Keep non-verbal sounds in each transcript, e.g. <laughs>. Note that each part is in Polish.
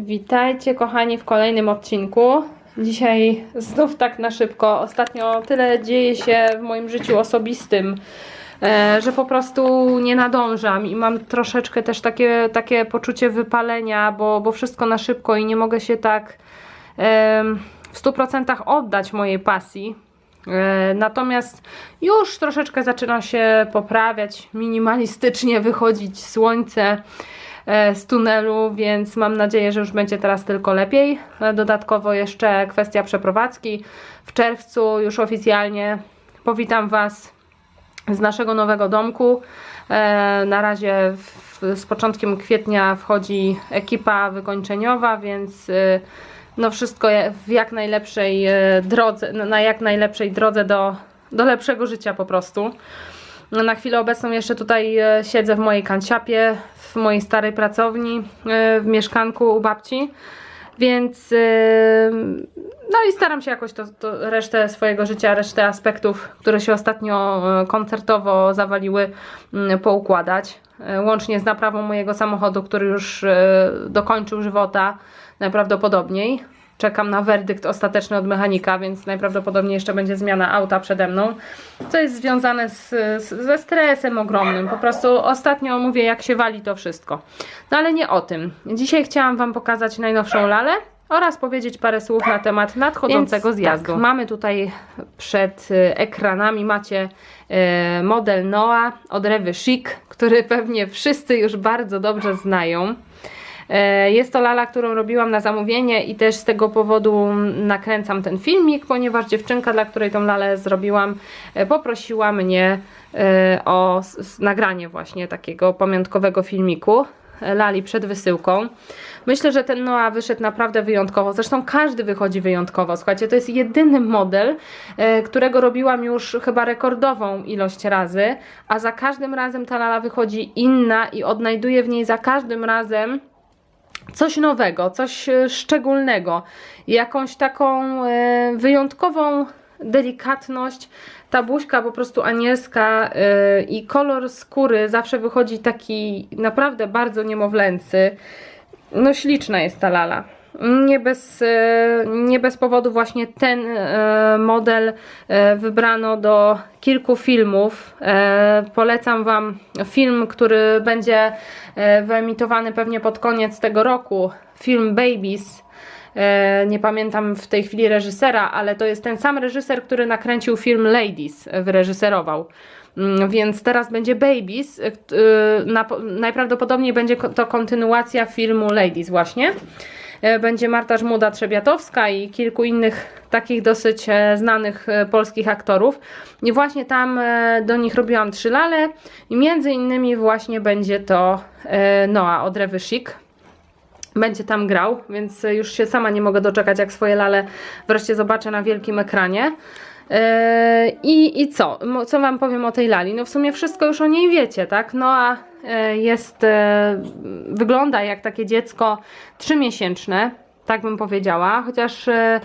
Witajcie kochani w kolejnym odcinku. Dzisiaj znów tak na szybko. Ostatnio tyle dzieje się w moim życiu osobistym, e, że po prostu nie nadążam i mam troszeczkę też takie, takie poczucie wypalenia, bo, bo wszystko na szybko i nie mogę się tak w 100% oddać mojej pasji. E, Natomiast już troszeczkę zaczyna się poprawiać, minimalistycznie wychodzić słońce z tunelu, więc mam nadzieję, że już będzie teraz tylko lepiej. E, Dodatkowo jeszcze kwestia przeprowadzki. W czerwcu już oficjalnie powitam Was z naszego nowego domku. E, Na razie w, z początkiem kwietnia wchodzi ekipa wykończeniowa, więc e, no wszystko w jak najlepszej e, drodze, na jak najlepszej drodze do, do lepszego życia po prostu. No, Na chwilę obecną jeszcze tutaj e, siedzę w mojej kanciapie, w mojej starej pracowni, e, w mieszkanku u babci. Więc e, no i staram się jakoś to, to resztę swojego życia, resztę aspektów, które się ostatnio koncertowo zawaliły, mm, poukładać. Łącznie z naprawą mojego samochodu, który już dokończył żywota najprawdopodobniej. Czekam na werdykt ostateczny od mechanika, więc najprawdopodobniej jeszcze będzie zmiana auta przede mną, co jest związane z, z, ze stresem ogromnym. Po prostu ostatnio mówię, jak się wali to wszystko. No ale nie o tym. Dzisiaj chciałam Wam pokazać najnowszą lalę oraz powiedzieć parę słów na temat nadchodzącego Więc zjazdu. tak, mamy tutaj przed y, ekranami macie y, model Noah od Rewy Chic, który pewnie wszyscy już bardzo dobrze znają. E, Jest to lala, którą robiłam na zamówienie i też z tego powodu nakręcam ten filmik, ponieważ dziewczynka, dla której tą lalę zrobiłam, e, poprosiła mnie e, o nagranie właśnie takiego pamiątkowego filmiku lali przed wysyłką. Myślę, że ten Noah wyszedł naprawdę wyjątkowo. Zresztą każdy wychodzi wyjątkowo. Słuchajcie, to jest jedyny model, którego robiłam już chyba rekordową ilość razy, a za każdym razem ta lala wychodzi inna i odnajduję w niej za każdym razem coś nowego, coś e, szczególnego, jakąś taką e, wyjątkową delikatność. Ta buźka po prostu anielska e, i kolor skóry zawsze wychodzi taki naprawdę bardzo niemowlęcy. No śliczna jest ta lala. Nie bez, e, nie bez powodu właśnie ten e, model e, wybrano do kilku filmów. Polecam Wam film, który będzie wyemitowany pewnie pod koniec tego roku. Film Babies. Nie pamiętam w tej chwili reżysera, ale to jest ten sam reżyser, który nakręcił film Ladies, wyreżyserował. Mm, Więc teraz będzie Babies. Najprawdopodobniej będzie to kontynuacja filmu Ladies, właśnie. E, Będzie Marta Żmuda-Trzebiatowska i kilku innych takich dosyć e, znanych e, polskich aktorów. I właśnie tam do nich robiłam trzy lale i między innymi właśnie będzie to Noah od Rewy Chic będzie tam grał, więc już się sama nie mogę doczekać, jak swoje lale wreszcie zobaczę na wielkim ekranie. Eee, I, I co? Co Wam powiem o tej lali? No w sumie wszystko już o niej wiecie, tak? Noa e, jest, e, wygląda jak takie dziecko trzymiesięczne, tak bym powiedziała, chociaż e,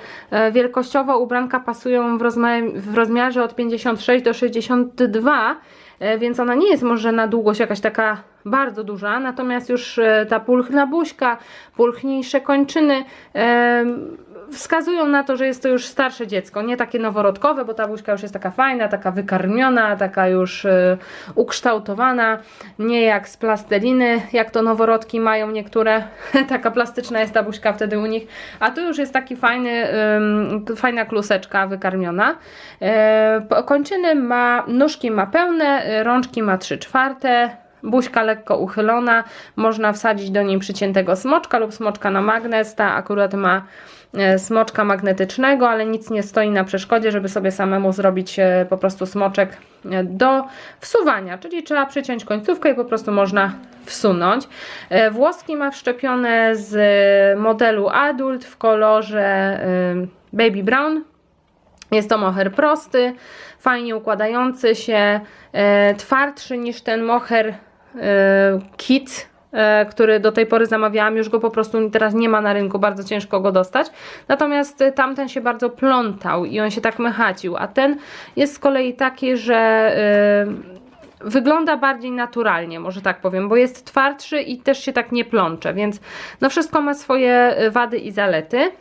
wielkościowo ubranka pasują w, w rozmiarze od 56 do 62, e, więc ona nie jest może na długość jakaś taka bardzo duża, natomiast już ta pulchna buźka, pulchniejsze kończyny wskazują na to, że jest to już starsze dziecko, nie takie noworodkowe, bo ta buźka już jest taka fajna, taka wykarmiona, taka już e, ukształtowana, nie jak z plasteliny, jak to noworodki mają niektóre, <laughs> taka plastyczna jest ta buźka wtedy u nich, a tu już jest taki fajny, ym, fajna kluseczka wykarmiona. Po- kończyny ma, nóżki ma pełne, y, rączki ma 3 czwarte, Buźka lekko uchylona, można wsadzić do niej przyciętego smoczka lub smoczka na magnes. Ta akurat ma smoczka magnetycznego, ale nic nie stoi na przeszkodzie, żeby sobie samemu zrobić e, po prostu smoczek e, do wsuwania, czyli trzeba przyciąć końcówkę i po prostu można wsunąć. E, Włoski ma wszczepione z modelu Adult w kolorze e, Baby Brown, jest to moher prosty, fajnie układający się, e, twardszy niż ten moher e, kit, e, który do tej pory zamawiałam. Już go po prostu teraz nie ma na rynku, bardzo ciężko go dostać. Natomiast e, tamten się bardzo plątał i on się tak mechacił, a ten jest z kolei taki, że e, wygląda bardziej naturalnie, może tak powiem, bo jest twardszy i też się tak nie plącze, więc no wszystko ma swoje wady i zalety.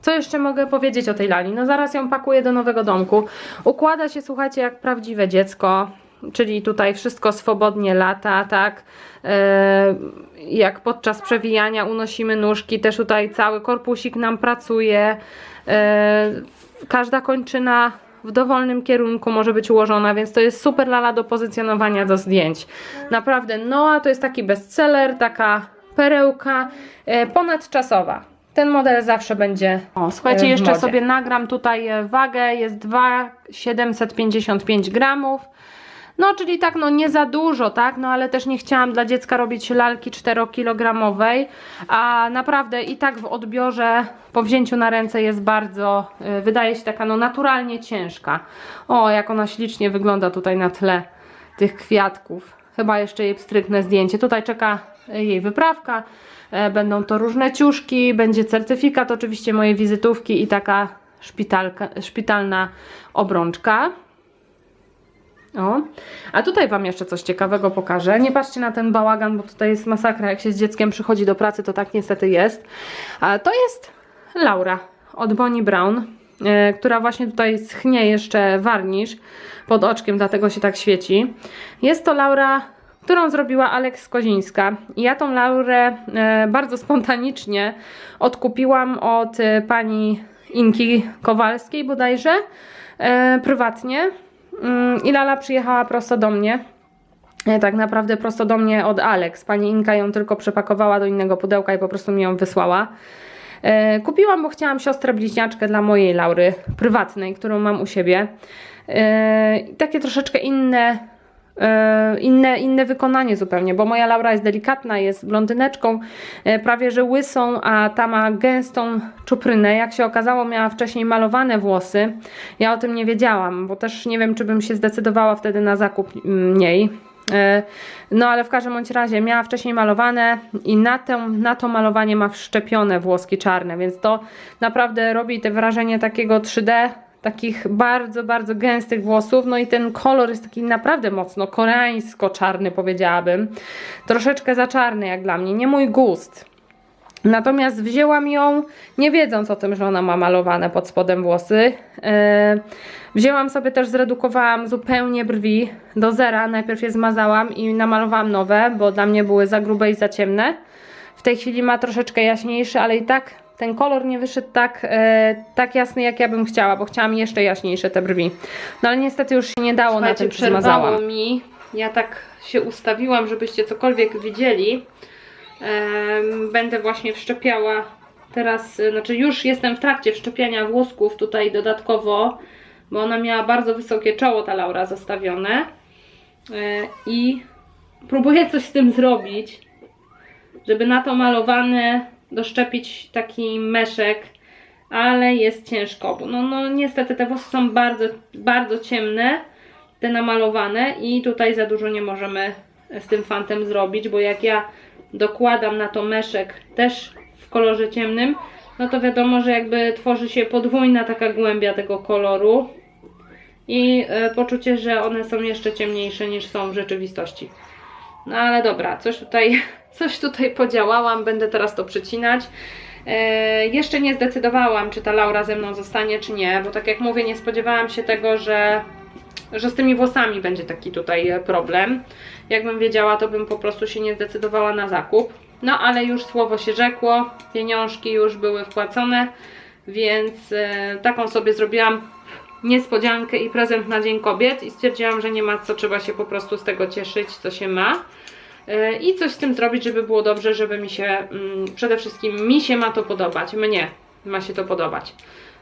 Co jeszcze mogę powiedzieć o tej lali? No zaraz ją pakuję do nowego domku. Układa się, słuchajcie, jak prawdziwe dziecko. Czyli tutaj wszystko swobodnie lata, tak? E, jak podczas przewijania unosimy nóżki, też tutaj cały korpusik nam pracuje. E, każda kończyna w dowolnym kierunku może być ułożona, więc to jest super lala do pozycjonowania do zdjęć. Naprawdę, Noa to jest taki bestseller, taka perełka e, ponadczasowa. Ten model zawsze będzie. O, słuchajcie, jeszcze sobie nagram tutaj wagę. Jest 2,755 gramów. No, czyli tak, no nie za dużo, tak? No, ale też nie chciałam dla dziecka robić lalki 4-kilogramowej, a naprawdę i tak w odbiorze po wzięciu na ręce jest bardzo, y, wydaje się taka no naturalnie ciężka. O, jak ona ślicznie wygląda tutaj na tle tych kwiatków. Chyba jeszcze jej stryknę zdjęcie. Tutaj czeka y, jej wyprawka. E, Będą to różne ciuszki, będzie certyfikat oczywiście mojej wizytówki i taka szpitalka, szpitalna obrączka. O, a tutaj Wam jeszcze coś ciekawego pokażę. Nie patrzcie na ten bałagan, bo tutaj jest masakra. Jak się z dzieckiem przychodzi do pracy, to tak niestety jest. A to jest Laura od Bonnie Brown, e, która właśnie tutaj schnie jeszcze warnisz pod oczkiem, dlatego się tak świeci. Jest to Laura, którą zrobiła Aleks Kozińska. I ja tą Laurę e, bardzo spontanicznie odkupiłam od e, pani Inki Kowalskiej bodajże, e, prywatnie. Mm, I Lala przyjechała prosto do mnie. E, Tak naprawdę prosto do mnie od Alex. Pani Inka ją tylko przepakowała do innego pudełka i po prostu mi ją wysłała. E, Kupiłam, bo chciałam siostrę bliźniaczkę dla mojej Laury, prywatnej, którą mam u siebie. E, Takie troszeczkę inne, inne, inne wykonanie zupełnie, bo moja Laura jest delikatna, jest blondyneczką, e, prawie że łysą, a ta ma gęstą czuprynę. Jak się okazało, miała wcześniej malowane włosy. Ja o tym nie wiedziałam, bo też nie wiem, czy bym się zdecydowała wtedy na zakup niej. E, No ale w każdym bądź razie miała wcześniej malowane i na, tę, na to malowanie ma wszczepione włoski czarne, więc to naprawdę robi te wrażenie takiego 3D, takich bardzo, bardzo gęstych włosów. No i ten kolor jest taki naprawdę mocno koreańsko-czarny, powiedziałabym. Troszeczkę za czarny jak dla mnie, nie mój gust. Natomiast wzięłam ją, nie wiedząc o tym, że ona ma malowane pod spodem włosy. Yy, wzięłam sobie też, zredukowałam zupełnie brwi do zera. Najpierw je zmazałam i namalowałam nowe, bo dla mnie były za grube i za ciemne. W tej chwili ma troszeczkę jaśniejszy, ale i tak ten kolor nie wyszedł tak, e, tak jasny, jak ja bym chciała, bo chciałam jeszcze jaśniejsze te brwi. No ale niestety już się nie dało na tym, co zmazałam. mi. Ja tak się ustawiłam, żebyście cokolwiek widzieli. Em, będę właśnie wszczepiała teraz, y, znaczy już jestem w trakcie wszczepiania włosków tutaj dodatkowo, bo ona miała bardzo wysokie czoło, ta Laura zostawione E, i próbuję coś z tym zrobić, żeby na to malowane doszczepić taki meszek, ale jest ciężko, no, no niestety te włosy są bardzo, bardzo ciemne, te namalowane i tutaj za dużo nie możemy z tym fantem zrobić, bo jak ja dokładam na to meszek też w kolorze ciemnym, no to wiadomo, że jakby tworzy się podwójna taka głębia tego koloru i e, poczucie, że one są jeszcze ciemniejsze niż są w rzeczywistości. No ale dobra, coś tutaj, coś tutaj podziałałam, będę teraz to przecinać. E, jeszcze nie zdecydowałam, czy ta Laura ze mną zostanie, czy nie, bo tak jak mówię, nie spodziewałam się tego, że, że z tymi włosami będzie taki tutaj e, problem. Jakbym wiedziała, to bym po prostu się nie zdecydowała na zakup. No ale już słowo się rzekło, pieniążki już były wpłacone, więc e, taką sobie zrobiłam niespodziankę i prezent na Dzień Kobiet i stwierdziłam, że nie ma co, trzeba się po prostu z tego cieszyć, co się ma. E, I coś z tym zrobić, żeby było dobrze, żeby mi się, mm, przede wszystkim mi się ma to podobać, mnie ma się to podobać.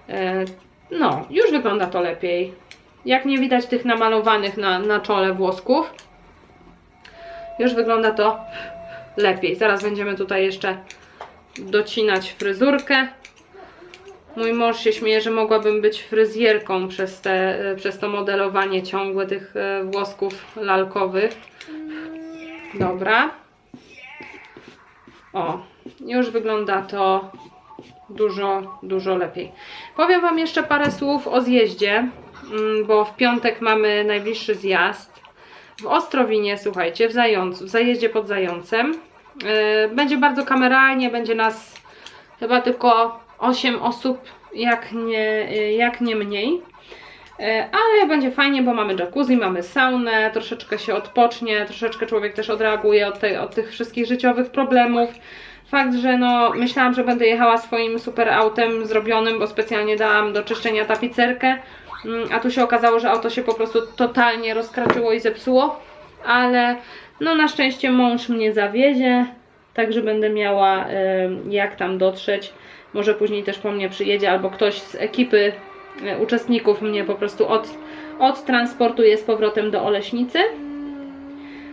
E, No, już wygląda to lepiej. Jak nie widać tych namalowanych na, na czole włosków, już wygląda to lepiej. Zaraz będziemy tutaj jeszcze docinać fryzurkę. Mój mąż się śmieje, że mogłabym być fryzjerką przez, te, przez to modelowanie ciągłe tych e, włosków lalkowych. Dobra. O, już wygląda to dużo, dużo lepiej. Powiem Wam jeszcze parę słów o zjeździe, mm, bo w piątek mamy najbliższy zjazd. w Ostrowinie, słuchajcie, w Zającu, w zajeździe pod Zającem. Yy, Będzie bardzo kameralnie, będzie nas chyba tylko 8 osób, jak nie, yy, jak nie mniej. E, Ale będzie fajnie, bo mamy jacuzzi, mamy saunę, troszeczkę się odpocznie, troszeczkę człowiek też odreaguje od, tej, od tych wszystkich życiowych problemów. Fakt, że no, myślałam, że będę jechała swoim super autem zrobionym, bo specjalnie dałam do czyszczenia tapicerkę, mm, a tu się okazało, że auto się po prostu totalnie rozkraczyło i zepsuło, ale no na szczęście mąż mnie zawiezie, także będę miała em, jak tam dotrzeć. Może później też po mnie przyjedzie albo ktoś z ekipy uczestników mnie po prostu od, odtransportuje z powrotem do Oleśnicy.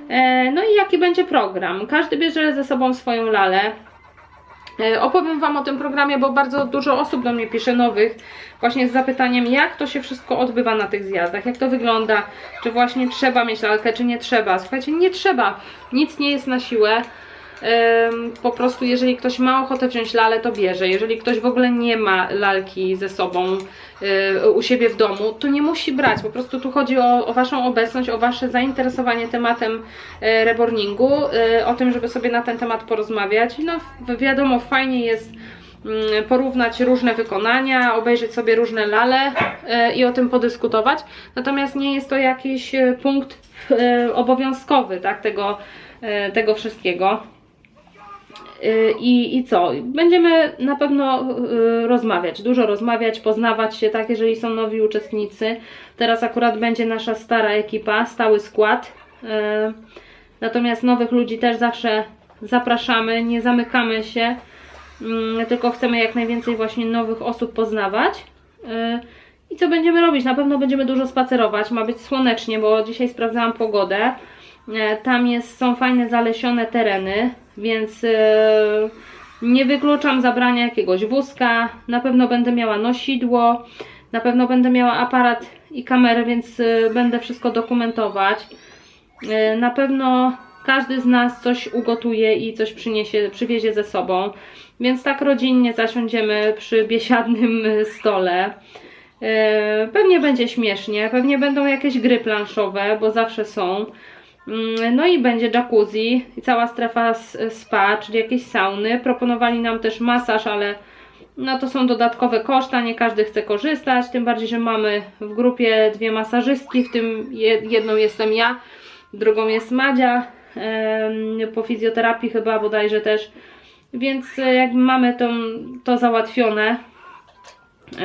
E, No i jaki będzie program? Każdy bierze ze sobą swoją lalę. E, Opowiem Wam o tym programie, bo bardzo dużo osób do mnie pisze nowych, właśnie z zapytaniem, jak to się wszystko odbywa na tych zjazdach, jak to wygląda, czy właśnie trzeba mieć lalkę, czy nie trzeba. Słuchajcie, nie trzeba, nic nie jest na siłę. Po prostu, jeżeli ktoś ma ochotę wziąć lalę, to bierze. Jeżeli ktoś w ogóle nie ma lalki ze sobą y, u siebie w domu, to nie musi brać. Po prostu tu chodzi o, o Waszą obecność, o Wasze zainteresowanie tematem y, reborningu, y, o tym, żeby sobie na ten temat porozmawiać. No, wi- wiadomo, fajnie jest mm, porównać różne wykonania, obejrzeć sobie różne lale i o tym podyskutować. Natomiast nie jest to jakiś punkt obowiązkowy tak, tego, tego wszystkiego. I, I co? Będziemy na pewno y, rozmawiać, dużo rozmawiać, poznawać się, tak, jeżeli są nowi uczestnicy. Teraz akurat będzie nasza stara ekipa, stały skład. Y, Natomiast nowych ludzi też zawsze zapraszamy, nie zamykamy się, mm, tylko chcemy jak najwięcej właśnie nowych osób poznawać. Y, I co będziemy robić? Na pewno będziemy dużo spacerować, ma być słonecznie, bo dzisiaj sprawdzałam pogodę. E, Tam jest, są fajne zalesione tereny, więc e, nie wykluczam zabrania jakiegoś wózka. Na pewno będę miała nosidło, na pewno będę miała aparat i kamerę, więc e, będę wszystko dokumentować. E, Na pewno każdy z nas coś ugotuje i coś przyniesie, przywiezie ze sobą, więc tak rodzinnie zasiądziemy przy biesiadnym stole. Pewnie będzie śmiesznie, pewnie będą jakieś gry planszowe, bo zawsze są. Mm, No i będzie jacuzzi i cała strefa spa, czyli jakieś sauny. Proponowali nam też masaż, ale no to są dodatkowe koszta, nie każdy chce korzystać, tym bardziej, że mamy w grupie dwie masażystki, w tym je- jedną jestem ja, drugą jest Madzia, po fizjoterapii chyba bodajże też, więc e, jakby mamy to, to załatwione,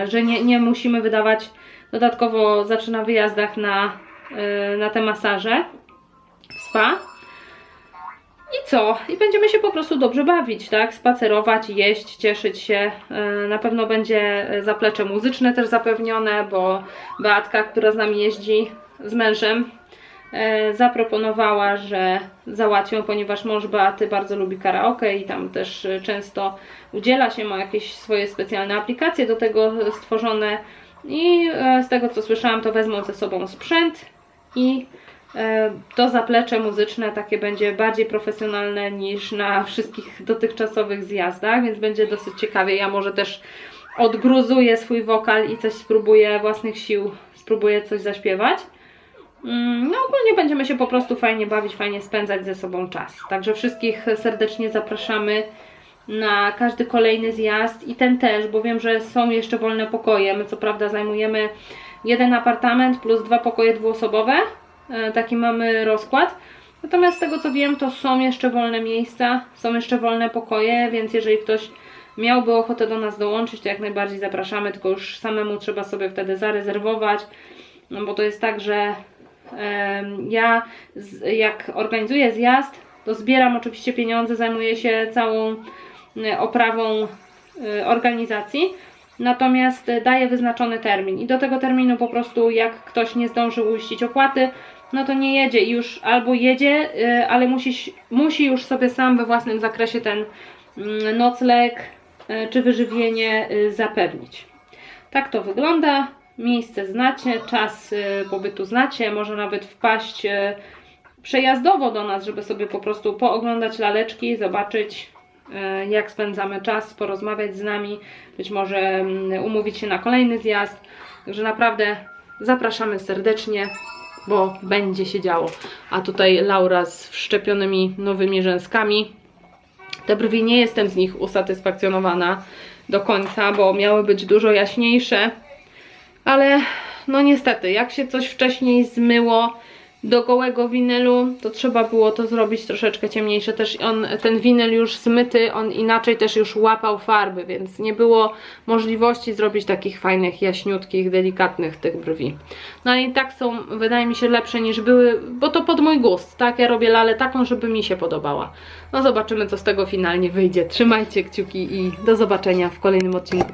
że nie, nie musimy wydawać dodatkowo zawsze na wyjazdach na, e, na te masaże I co? I będziemy się po prostu dobrze bawić, tak? Spacerować, jeść, cieszyć się. E, Na pewno będzie zaplecze muzyczne też zapewnione, bo Beatka, która z nami jeździ z mężem, e, zaproponowała, że załatwią, ponieważ mąż Beaty bardzo lubi karaoke i tam też e, często udziela się, ma jakieś swoje specjalne aplikacje do tego stworzone i e, z tego co słyszałam, to wezmą ze sobą sprzęt i e, to zaplecze muzyczne takie będzie bardziej profesjonalne niż na wszystkich dotychczasowych zjazdach, więc będzie dosyć ciekawie. Ja może też odgruzuję swój wokal i coś spróbuję własnych sił, spróbuję coś zaśpiewać. Mm, No ogólnie będziemy się po prostu fajnie bawić, fajnie spędzać ze sobą czas. Także wszystkich serdecznie zapraszamy na każdy kolejny zjazd i ten też, bo wiem, że są jeszcze wolne pokoje. My co prawda zajmujemy jeden apartament plus dwa pokoje dwuosobowe. E, Taki mamy rozkład. Natomiast z tego co wiem, to są jeszcze wolne miejsca, są jeszcze wolne pokoje, więc jeżeli ktoś miałby ochotę do nas dołączyć, to jak najbardziej zapraszamy, tylko już samemu trzeba sobie wtedy zarezerwować, no bo to jest tak, że ja jak organizuję zjazd, to zbieram oczywiście pieniądze, zajmuję się całą e, oprawą e, organizacji, natomiast daję wyznaczony termin i do tego terminu po prostu jak ktoś nie zdąży uiścić opłaty, no to nie jedzie i już albo jedzie, e, ale musi, musi już sobie sam we własnym zakresie ten mm, nocleg e, czy wyżywienie e, zapewnić. Tak to wygląda. Miejsce znacie, czas pobytu znacie, może nawet wpaść przejazdowo do nas, żeby sobie po prostu pooglądać laleczki, zobaczyć jak spędzamy czas, porozmawiać z nami, być może mm, umówić się na kolejny zjazd. Także naprawdę zapraszamy serdecznie. Bo będzie się działo. A tutaj Laura z wszczepionymi nowymi rzęskami. Te brwi nie jestem z nich usatysfakcjonowana do końca, bo miały być dużo jaśniejsze, ale no niestety, jak się coś wcześniej zmyło do gołego winylu, to trzeba było to zrobić troszeczkę ciemniejsze. Też on, ten winyl już zmyty, on inaczej też już łapał farby, więc nie było możliwości zrobić takich fajnych, jaśniutkich, delikatnych tych brwi. No ale i tak są, wydaje mi się, lepsze niż były, bo to pod mój gust, tak? Ja robię lalę taką, żeby mi się podobała. No zobaczymy, co z tego finalnie wyjdzie. Trzymajcie kciuki i do zobaczenia w kolejnym odcinku.